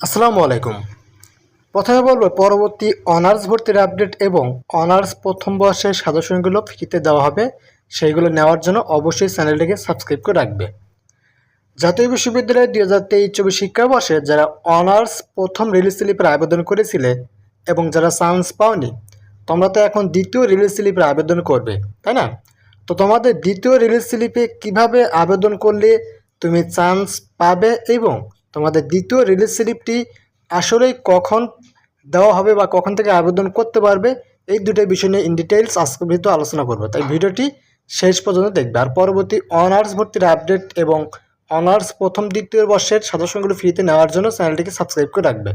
আসসালামু আলাইকুম। প্রথমে বলব, পরবর্তী অনার্স ভর্তির আপডেট এবং অনার্স প্রথম বর্ষের সাজেশনগুলো ফ্রিতে দেওয়া হবে। সেইগুলো নেওয়ার জন্য অবশ্যই চ্যানেলটিকে সাবস্ক্রাইব করে রাখবে। জাতীয় বিশ্ববিদ্যালয়ের দুই হাজার তেইশ চব্বিশ শিক্ষাবর্ষে যারা অনার্স প্রথম রিলিজ স্লিপের আবেদন করেছিলে এবং যারা চান্স পাওনি, তোমরা তো এখন দ্বিতীয় রিলিজ স্লিপের আবেদন করবে, তাই না? তো তোমাদের দ্বিতীয় রিলিজ স্লিপে কীভাবে আবেদন করলে তুমি চান্স পাবে এবং তোমাদের দ্বিতীয় রিলিজ স্লিপটি আসলেই কখন দেওয়া হবে বা কখন থেকে আবেদন করতে পারবে, এই দুটো বিষয় নিয়ে ইন ডিটেলস আজকে ভিডিও আলোচনা করব। তাই ভিডিওটি শেষ পর্যন্ত দেখবে। আর পরবর্তী অনার্স ভর্তির আপডেট এবং অনার্স প্রথম, দ্বিতীয় বর্ষের সাজেশনগুলো ফ্রিতে নেওয়ার জন্য চ্যানেলটিকে সাবস্ক্রাইব করে রাখবে।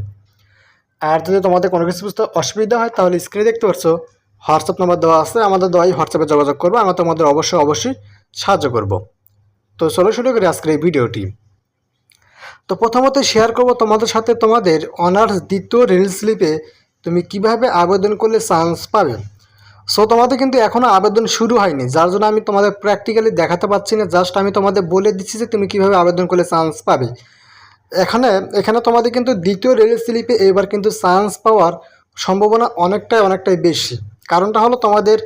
আর যদি তোমাদের কোনো কিছু বুঝতে অসুবিধা হয়, তাহলে স্ক্রিনে দেখতে পাচ্ছো হোয়াটসঅ্যাপ নাম্বার দেওয়া আছে। আমাদের দেওয়াই হোয়াটসঅ্যাপে যোগাযোগ করব। আমরা তোমাদের অবশ্যই অবশ্যই সাহায্য করব। তো চলো শুরু করি আজকের এই ভিডিওটি। তো প্রথমত শেয়ার করব তোমাদের সাথে তোমাদের অনার্স দ্বিতীয় রিল স্লিপে তুমি কীভাবে আবেদন করলে চান্স পাবে। সো তোমাদের কিন্তু এখনও আবেদন শুরু হয়নি, যার জন্য আমি তোমাদের প্র্যাকটিক্যালি দেখাতে পারছি না জাস্ট আমি তোমাদের বলে দিচ্ছি যে তুমি কীভাবে আবেদন করলে চান্স পাবে। এখানে এখানে তোমাদের কিন্তু দ্বিতীয় রেল স্লিপে এবার কিন্তু চান্স পাওয়ার সম্ভাবনা অনেকটাই অনেকটাই বেশি। কারণটা হলো তোমাদের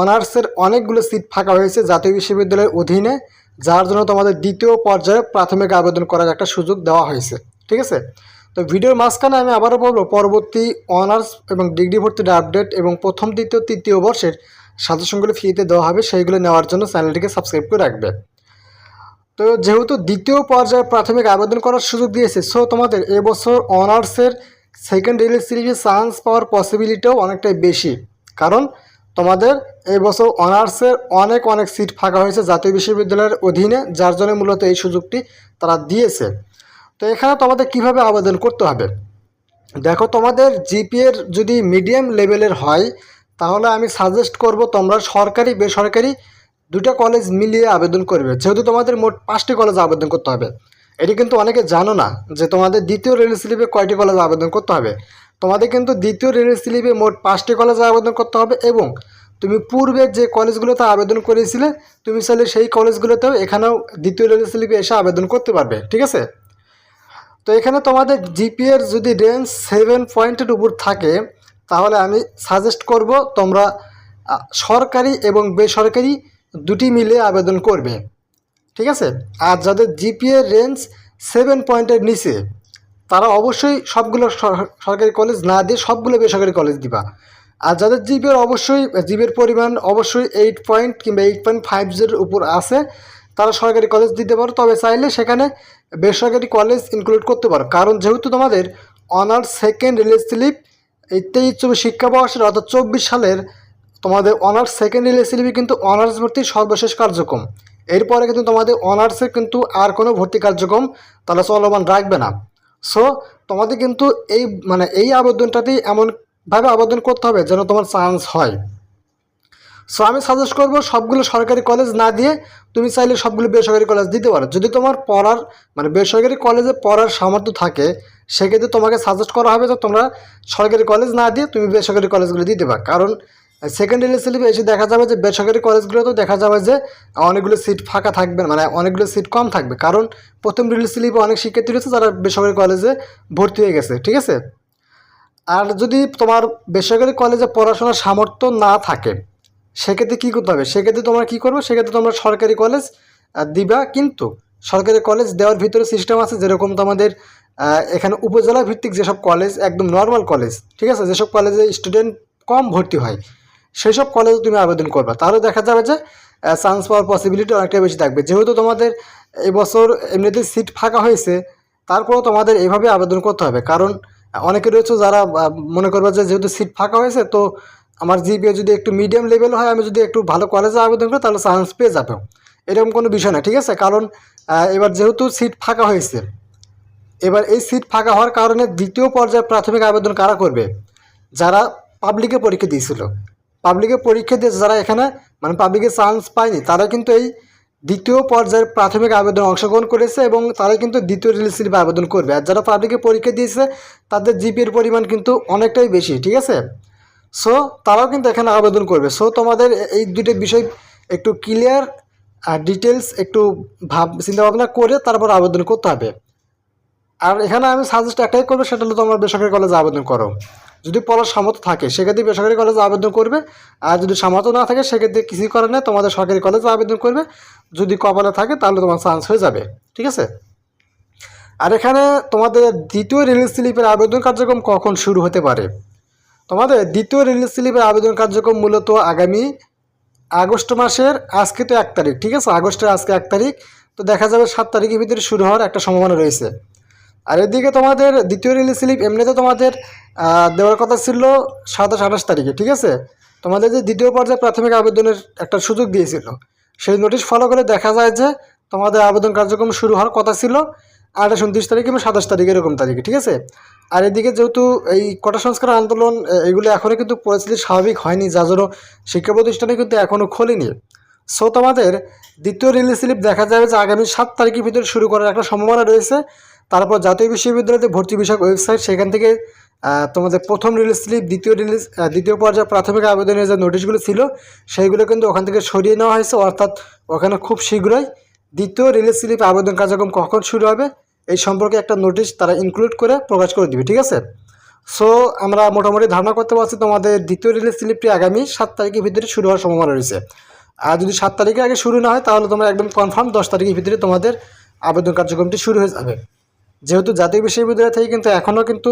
অনার্সের অনেকগুলো সিট ফাঁকা হয়েছে জাতীয় বিশ্ববিদ্যালয়ের অধীনে। যার জন্য তোমাদের দ্বিতীয় পর্যায়ে প্রাথমিক আবেদন করার একটা সুযোগ দেওয়া হয়েছে, ঠিক আছে? তো ভিডিওর মাঝখানে আমি আবারও বলব, পরবর্তী অনার্স এবং ডিগ্রি ভর্তির আপডেট এবং প্রথম, দ্বিতীয়, তৃতীয় বর্ষের সাজেশনগুলো ফ্রিতে দেওয়া হবে, সেইগুলো নেওয়ার জন্য চ্যানেলটিকে সাবস্ক্রাইব করে রাখবে। তো যেহেতু দ্বিতীয় পর্যায়ে প্রাথমিক আবেদন করার সুযোগ দিয়েছে সো তোমাদের এবছর অনার্সের সেকেন্ড রিলিজ সিরিজে চান্স পাওয়ার পসিবিলিটিও অনেকটাই বেশি। কারণ তোমাদের এবছর অনার্সের অনেক অনেক সিট ফাঁকা হয়েছে জাতীয় বিশ্ববিদ্যালয়ের অধীনে, যার জন্য মূলত এই সুযোগটি তারা দিয়েছে। তো এখানে তোমাদের কীভাবে আবেদন করতে হবে? দেখো, তোমাদের জিপিএর যদি মিডিয়াম লেভেলের হয়, তাহলে আমি সাজেস্ট করব তোমরা সরকারি, বেসরকারি দুটো কলেজ মিলিয়ে আবেদন করবে। যেহেতু তোমাদের মোট পাঁচটি কলেজ আবেদন করতে হবে। এটি কিন্তু অনেকে জানো না যে তোমাদের দ্বিতীয় রেল স্লিপে কয়টি কলেজ আবেদন করতে হবে। তোমাদের কিন্তু দ্বিতীয় রেলের স্লিপে মোট পাঁচটি কলেজে আবেদন করতে হবে এবং তুমি পূর্বে যে কলেজগুলোতে আবেদন করেছিলে, তুমি চাইলে সেই কলেজগুলোতেও এখানেও দ্বিতীয় রেল স্লিপে এসে আবেদন করতে পারবে, ঠিক আছে? তো এখানে তোমাদের জিপিএর যদি রেঞ্জ সেভেন পয়েন্টের উপর থাকে, তাহলে আমি সাজেস্ট করব তোমরা সরকারি এবং বেসরকারি দুটি মিলে আবেদন করবে, ঠিক আছে? আর যাদের জিপিএ রেঞ্জ সেভেন পয়েন্টের নিচে তারা অবশ্যই সবগুলো সরকারি কলেজ না দিয়ে সবগুলো বেসরকারি কলেজ দিবা। আর যাদের জিপিএর অবশ্যই জিপিএর পরিমাণ অবশ্যই এইট পয়েন্ট কিংবা এইট পয়েন্ট ফাইভ জিরোর উপর আছে, তারা সরকারি কলেজ দিতে পারো। তবে চাইলে সেখানে বেসরকারি কলেজ ইনক্লুড করতে পারো। কারণ যেহেতু তোমাদের অনার্স সেকেন্ড রিলিজ স্লিপ এই তেইশ চব্বিশ শিক্ষাবর্ষের অর্থাৎ চব্বিশ সালের তোমাদের অনার্স সেকেন্ড রিলিজ স্লিপে কিন্তু অনার্স ভর্তির সর্বশেষ কার্যক্রম। এরপরে কিন্তু তোমাদের অনার্সে কিন্তু আর কোনো ভর্তি কার্যক্রম তারা চলমান রাখবে না। সো তোমাদের কিন্তু এই মানে এই আবেদনটাতেই এমনভাবে আবেদন করতে হবে যেন তোমার চান্স হয়। সো আমি সাজেস্ট করব সবগুলো সরকারি কলেজ না দিয়ে তুমি চাইলে সবগুলো বেসরকারি কলেজ দিতে পারো। যদি তোমার পড়ার মানে বেসরকারি কলেজে পড়ার সামর্থ্য থাকে, সেক্ষেত্রে তোমাকে সাজেস্ট করা হবে যে তোমরা সরকারি কলেজ না দিয়ে তুমি বেসরকারি কলেজগুলো দিতে পারো। কারণ সেকেন্ডারি স্লিপে এসে দেখা যাবে যে বেসরকারি কলেজগুলোতেও দেখা যাবে যে অনেকগুলো সিট ফাঁকা থাকবে মানে অনেকগুলো সিট কম থাকবে। কারণ প্রথম রিলিজ স্লিপে অনেক শিক্ষার্থী রয়েছে যারা বেসরকারি কলেজে ভর্তি হয়ে গেছে, ঠিক আছে? আর যদি তোমার বেসরকারি কলেজে পড়াশোনার সামর্থ্য না থাকে, সেক্ষেত্রে কী করতে হবে? সেক্ষেত্রে তোমরা কী করবে? সেক্ষেত্রে তোমরা সরকারি কলেজ দিবা। কিন্তু সরকারি কলেজ দেওয়ার ভিতরে সিস্টেম আছে যেরকম তোমাদের এখানে উপজেলা ভিত্তিক যেসব কলেজ, একদম নর্মাল কলেজ, ঠিক আছে? যেসব কলেজে স্টুডেন্ট কম ভর্তি হয় সেই সব কলেজে তুমি আবেদন করবে। তাহলে দেখা যাবে যে চান্স পাওয়ার পসিবিলিটি অনেকটা বেশি থাকবে। যেহেতু তোমাদের এবছর এমনিতে সিট ফাঁকা হয়েছে, তারপরেও তোমাদের এইভাবে আবেদন করতে হবে। কারণ অনেকে রয়েছে যারা মনে করবে যে, যেহেতু সিট ফাঁকা হয়েছে, তো আমার জিপিএ যদি একটু মিডিয়াম লেভেল হয়, আমি যদি একটু ভালো কলেজে আবেদন করি, তাহলে চান্স পেয়ে যাবে এরকম কোনো বিষয় না, ঠিক আছে? কারণ এবার যেহেতু সিট ফাঁকা হয়েছে, এবার এই সিট ফাঁকা হওয়ার কারণে দ্বিতীয় পর্যায়ে প্রাথমিক আবেদন কারা করবে? যারা পাবলিকে পরীক্ষা দিয়েছিল। পাবলিকে পরীক্ষা দিয়েছে, যারা এখানে মানে পাবলিকে চান্স পায়নি, তারা কিন্তু এই দ্বিতীয় পর্যায়ের প্রাথমিক আবেদন অংশগ্রহণ করেছে এবং তারা কিন্তু দ্বিতীয় রিলিজ স্লিপে আবেদন করবে। আর যারা পাবলিকে পরীক্ষা দিয়েছে, তাদের জিপির পরিমাণ কিন্তু অনেকটাই বেশি, ঠিক আছে? সো তারাও কিন্তু এখানে আবেদন করবে। সো তোমাদের এই দুটো বিষয় একটু ক্লিয়ার আর ডিটেলস একটু ভাব চিন্তা ভাবনা করে তারপর আবেদন করতে হবে। আর এখানে আমি সাজেস্ট একটাই করব, সেটা হলো তোমার বেসরকারি কলেজে আবেদন করো। যদি পড়ার সামর্থ্য থাকে, সেক্ষেত্রে বেসরকারি কলেজে আবেদন করবে। আর যদি সামর্থ্য না থাকে, সেক্ষেত্রে কিছুই করার নেই, তোমাদের সরকারি কলেজে আবেদন করবে। যদি কপালে থাকে, তাহলে তোমার চান্স হয়ে যাবে, ঠিক আছে? আর এখানে তোমাদের দ্বিতীয় রিলিজ স্লিপের আবেদন কার্যক্রম কখন শুরু হতে পারে? তোমাদের দ্বিতীয় রিলিজ স্লিপের আবেদন কার্যক্রম মূলত আগামী আগস্ট মাসের, আজকে তো এক তারিখ, ঠিক আছে? আগস্টের আজকে এক তারিখ, তো দেখা যাবে সাত তারিখের ভিতরে শুরু হওয়ার একটা সম্ভাবনা রয়েছে। আর এদিকে তোমাদের দ্বিতীয় রিলিজ স্লিপ এমনিতে তোমাদের দেওয়ার কথা ছিল সাতাশ আঠাশ তারিখে, ঠিক আছে? তোমাদের যে দ্বিতীয় পর্যায়ে প্রাথমিক আবেদনের একটা সুযোগ দিয়েছিল, সেই নোটিশ ফলো করে দেখা যায় যে তোমাদের আবেদন কার্যক্রম শুরু হওয়ার কথা ছিল আঠাশ উনত্রিশ তারিখ এবং সাতাশ তারিখ, এরকম তারিখে, ঠিক আছে? আর এদিকে যেহেতু এই কোটা সংস্কার আন্দোলন এগুলো এখনও কিন্তু পরিস্থিতি স্বাভাবিক হয়নি, যার জন্য শিক্ষা প্রতিষ্ঠানে কিন্তু এখনও খোলেনি। সো তোমাদের দ্বিতীয় রিলিজ স্লিপ দেখা যাবে যে আগামী সাত তারিখের ভিতরে শুরু করার একটা সম্ভাবনা রয়েছে। তারপর জাতীয় বিশ্ববিদ্যালয়তে ভর্তি বিষয়ক ওয়েবসাইট, সেখান থেকে তোমাদের প্রথম রিলিজ স্লিপ দ্বিতীয় রিলিজ দ্বিতীয় পর্যায়ে প্রাথমিক আবেদনের যে নোটিশগুলো ছিল, সেইগুলো কিন্তু ওখান থেকে সরিয়ে নেওয়া হয়েছে। অর্থাৎ ওখানে খুব শীঘ্রই দ্বিতীয় রিলিজ স্লিপ আবেদন কার্যক্রম কখন শুরু হবে, এই সম্পর্কে একটা নোটিশ তারা ইনক্লুড করে প্রকাশ করে দিবে, ঠিক আছে? সো আমরা মোটামুটি ধারণা করতে পারছি তোমাদের দ্বিতীয় রিলিজ স্লিপটি আগামী সাত তারিখের ভিতরে শুরু হওয়ার সম্ভাবনা রয়েছে। আর যদি সাত তারিখে আগে শুরু না হয়, তাহলে তোমরা একদম কনফার্ম দশ তারিখের ভিতরে তোমাদের আবেদন কার্যক্রমটি শুরু হয়ে যাবে। যেহেতু জাতীয় বিশ্ববিদ্যালয় থেকে কিন্তু এখনও কিন্তু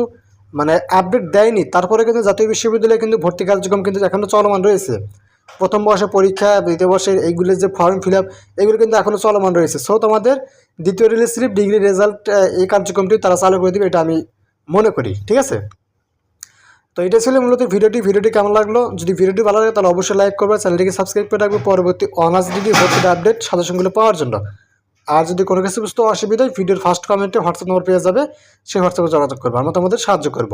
মানে আপডেট দেয়নি, তারপরে কিন্তু জাতীয় বিশ্ববিদ্যালয়ে কিন্তু ভর্তি কার্যক্রম কিন্তু এখনও চলমান রয়েছে। প্রথম বর্ষে পরীক্ষা, দ্বিতীয় বর্ষের এইগুলোর যে ফর্ম ফিল আপ এগুলো কিন্তু এখনও চলমান রয়েছে। সো তোমাদের দ্বিতীয় রিলিজ স্লিপ ডিগ্রি রেজাল্ট এই কার্যক্রমটি তারা চালু করে দেবে, এটা আমি মনে করি, ঠিক আছে? তো এটা ছিল মূলত ভিডিওটি। ভিডিওটি কেমন লাগল? যদি ভিডিওটি ভালো লাগে, তাহলে অবশ্যই লাইক করবে, চ্যানেলটিকে সাবস্ক্রাইব করে রাখবে। পরবর্তী অনার্স, ডিগ্রি, ভর্তির আপডেট সাজেশনগুলো পাওয়ার জন্য। আর যদি কোনো কিছু বুঝতে অসুবিধা ভিডিওর ফার্স্ট কমেন্টে হোয়াটসঅ্যাপ নম্বর পেয়ে যাবে সেই হোয়াটসঅ্যাপে যোগাযোগ করব আমরা তোমাদের সাহায্য করব।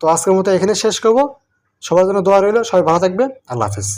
তো আজকের মতো এখানে শেষ করব। সবার জন্য দোয়া রইল, সবাই ভালো থাকবে, আল্লাহ হাফিজ।